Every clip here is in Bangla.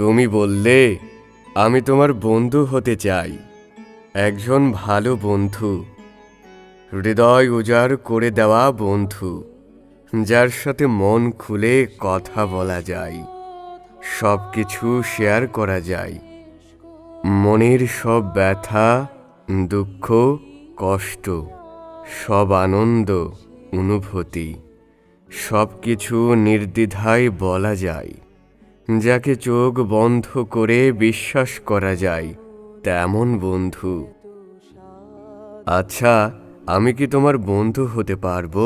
তুমি বললে, আমি তোমার বন্ধু হতে চাই, একজন ভালো বন্ধু। হৃদয় উজাড় করে দেওয়া বন্ধু, যার সাথে মন খুলে কথা বলা যায় সব কিছু শেয়ার করা যায়। মনের সব ব্যথা, দুঃখ, কষ্ট, সব আনন্দ, অনুভূতি সব কিছু নির্দ্বিধায় বলা যায়। যাকে চোখ বন্ধ করে বিশ্বাস করা যায়, তেমন বন্ধু। আচ্ছা আমি কি তোমার বন্ধু হতে পারব?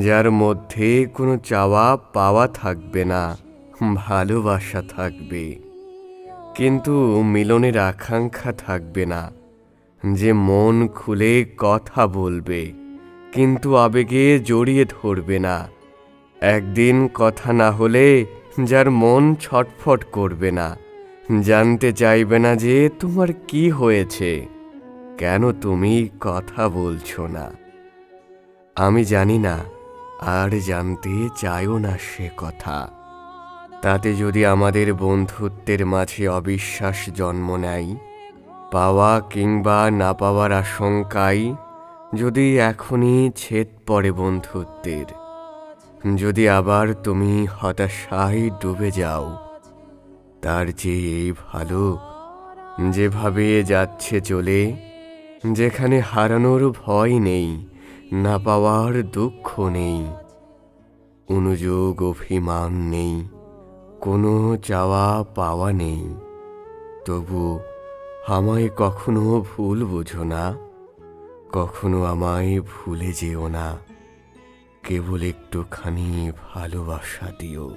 যার মধ্যে কোনো চাওয়া পাওয়া থাকবে না, ভালোবাসা থাকবে। কিন্তু মিলনের আকাঙ্ক্ষা থাকবে না, যে মন খুলে কথা বলবে, কিন্তু আবেগে জড়িয়ে ধরবে না। একদিন কথা না হলে যার মন ছটফট করবে না। জানতে চাইবে না যে তোমার কি হয়েছে। কেন তুমি কথা বলছো না? আমি জানি না, আর জানতে চাইও না সে কথা। তাতে যদি আমাদের বন্ধুত্বের মাঝে অবিশ্বাস জন্ম নেয়, পাওয়া কিংবা না পাওয়ার আশঙ্কায় যদি এখনই ছেদ পড়ে বন্ধুত্বের। যদি আবার তুমি হতাশায় ডুবে যাও, তার যে এই ভালো। যেভাবে যাচ্ছে চলে, যেখানে হারানোর ভয় নেই, না পাওয়ার দুঃখ নেই, অনুযোগ অভিমান নেই, কোনো চাওয়া পাওয়া নেই। তবু আমায় কখনো ভুল বুঝো না, কখনো আমায় ভুলে যেও না। কেবল একটুখানি ভালোবাসা দিও।